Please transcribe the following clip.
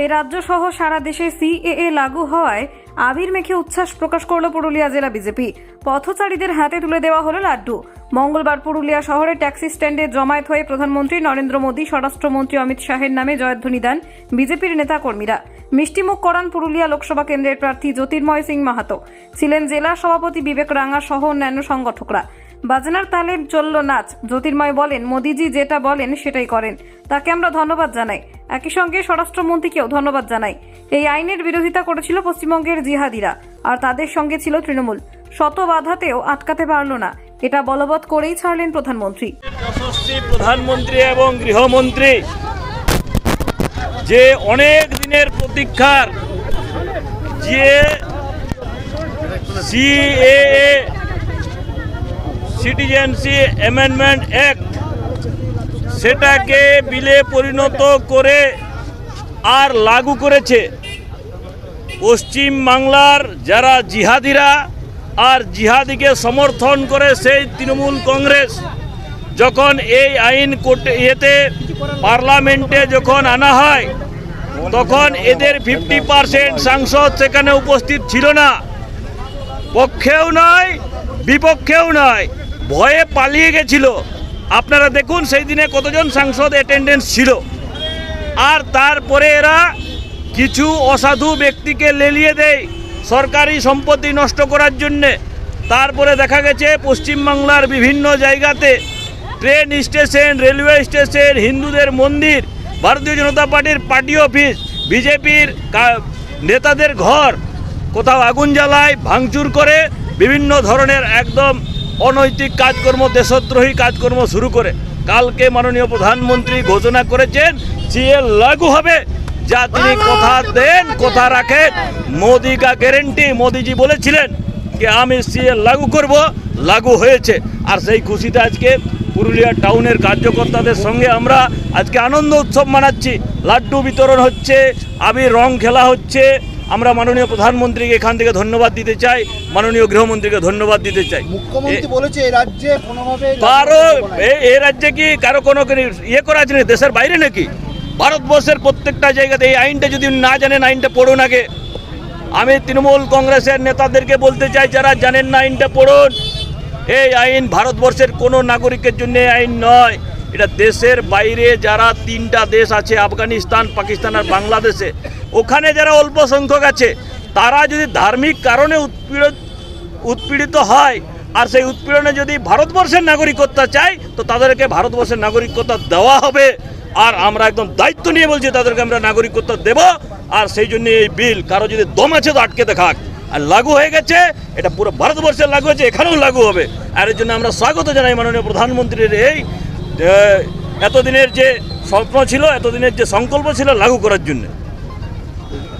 এই রাজ্য সহ সারা দেশে সিএএ লাগু হওয়ায় আবির মেখে উচ্ছ্বাস প্রকাশ করল পুরুলিয়া জেলা বিজেপি। পথচারীদের হাতে তুলে দেওয়া হলো লাড্ডু। মঙ্গলবার পুরুলিয়া শহরে ট্যাক্সি স্ট্যান্ডে জমায়েত হয়ে প্রধানমন্ত্রী নরেন্দ্র মোদী, স্বরাষ্ট্রমন্ত্রী অমিত শাহের নামে জয়ধ্বনি দেন বিজেপির নেতাকর্মীরা। মিষ্টিমুখ করান পুরুলিয়া লোকসভা কেন্দ্রের প্রার্থী জ্যোতির্ময় সিং মাহাতো। ছিলেন জেলা সভাপতি বিবেক রাঙা সহ অন্যান্য সংগঠকরা। বাজনার তালে চলল নাচ। জ্যোতির্ময় বলেন, মোদিজি যেটা বলেন সেটাই করেন। তাকে আমরা ধন্যবাদ জানাই। একই সঙ্গে স্বরাষ্ট্রমন্ত্রীকেও ধন্যবাদ জানাই। এই আইনের বিরোধিতা করেছিল পশ্চিমবঙ্গের জিহাদিরা, আর তাদের সঙ্গে ছিল তৃণমূল। শত বাধাতেও আটকাতে পারল না। এটা বলবৎ করেই ছাড়লেন প্রধানমন্ত্রী। প্রধানমন্ত্রী এবং গৃহমন্ত্রী, যে অনেক দিনের প্রতীক্ষার, যে সিএএ সিটিজেনশিপ অ্যামেন্ডমেন্ট অ্যাক্ট সেটাকে বিলে পরিণত করে আর লাগু করেছে। পশ্চিম বাংলার যারা জিহাদিরা আর জিহাদিকে সমর্থন করে সেই তৃণমূল কংগ্রেস যখন এই আইন কোর্টে ইয়েতে পার্লামেন্টে যখন আনা হয়, তখন এদের ফিফটি পার্সেন্ট সাংসদ সেখানে উপস্থিত ছিল না। পক্ষেও নয়, বিপক্ষেও নয়, ভয়ে পালিয়ে গেছিল। আপনারা দেখুন সেই দিনে কতজন সাংসদ অ্যাটেন্ডেন্স ছিল। আর তারপরে এরা কিছু অসাধু ব্যক্তিকে লেলিয়ে দেয় সরকারি সম্পত্তি নষ্ট করার জন্যে। তারপরে দেখা গেছে পশ্চিমবাংলার বিভিন্ন জায়গাতে ট্রেন স্টেশন রেলওয়ে স্টেশন হিন্দুদের মন্দির, ভারতীয় জনতা পার্টির পার্টি অফিস বিজেপির নেতাদের ঘর, কোথাও আগুন জ্বালায়, ভাঙচুর করে, বিভিন্ন ধরনের একদম অনৈতিক কাজকর্ম দেশদ্রোহী কাজকর্ম শুরু করে। কালকে মাননীয় প্রধানমন্ত্রী ঘোষণা করেছেন সিএ লাগু হবে। যা তিনি কথা দেন কথা রাখেন। মোদি কা গ্যারেন্টি মোদিজি বলেছিলেন যে আমি সিএ লাগু করব লাগু হয়েছে। আর সেই খুশিতে আজকে পুরুলিয়া টাউনের কার্যকর্তাদের সঙ্গে আমরা আজকে আনন্দ উৎসব মানাচ্ছি। লাড্ডু বিতরণ হচ্ছে আবির রং খেলা হচ্ছে আমরা মাননীয় প্রধানমন্ত্রীকে এখান থেকে ধন্যবাদ দিতে চাই মাননীয় গৃহমন্ত্রীকে ধন্যবাদ দিতে চাই। মুখ্যমন্ত্রী বলেছে এই রাজ্যে কোনোভাবে কারও এ- এই রাজ্যে কি কারও কোনো ইয়ে করা আছে দেশের বাইরে নাকি? ভারতবর্ষের প্রত্যেকটা জায়গাতে এই আইনটা যদি না জানেন আইনটা পড়ুন আগে। আমি তৃণমূল কংগ্রেসের নেতাদেরকে বলতে চাই যারা জানেন না আইনটা পড়ুন। এই আইন ভারতবর্ষের কোনো নাগরিকের জন্য আইন নয়। এটা দেশের বাইরে যারা তিনটা দেশ আছে আফগানিস্তান পাকিস্তান আর বাংলাদেশে। ওখানে যারা অল্প সংখ্যক আছে, তারা যদি ধার্মিক কারণে উৎপীড়ন উৎপীড়িত হয়, আর সেই উৎপীড়নে যদি ভারতবর্ষের নাগরিকত্ব চাই তো তাদেরকে ভারতবর্ষের নাগরিকত্ব দেওয়া হবে। আর আমরা একদম দায়িত্ব নিয়ে বলছি, তাদেরকে আমরা নাগরিকত্ব দেব। আর সেই জন্য এই বিল কারও যদি দম আছে, তো আটকে দেখাক। আর লাগু হয়ে গেছে, এটা পুরো ভারতবর্ষে লাগু হয়েছে, এখানেও লাগু হবে। আর এর জন্য আমরা স্বাগত জানাই মাননীয় প্রধানমন্ত্রীর এই এতদিনের যে স্বপ্ন ছিল, এতদিনের যে সংকল্প ছিল, লাগু করার জন্য!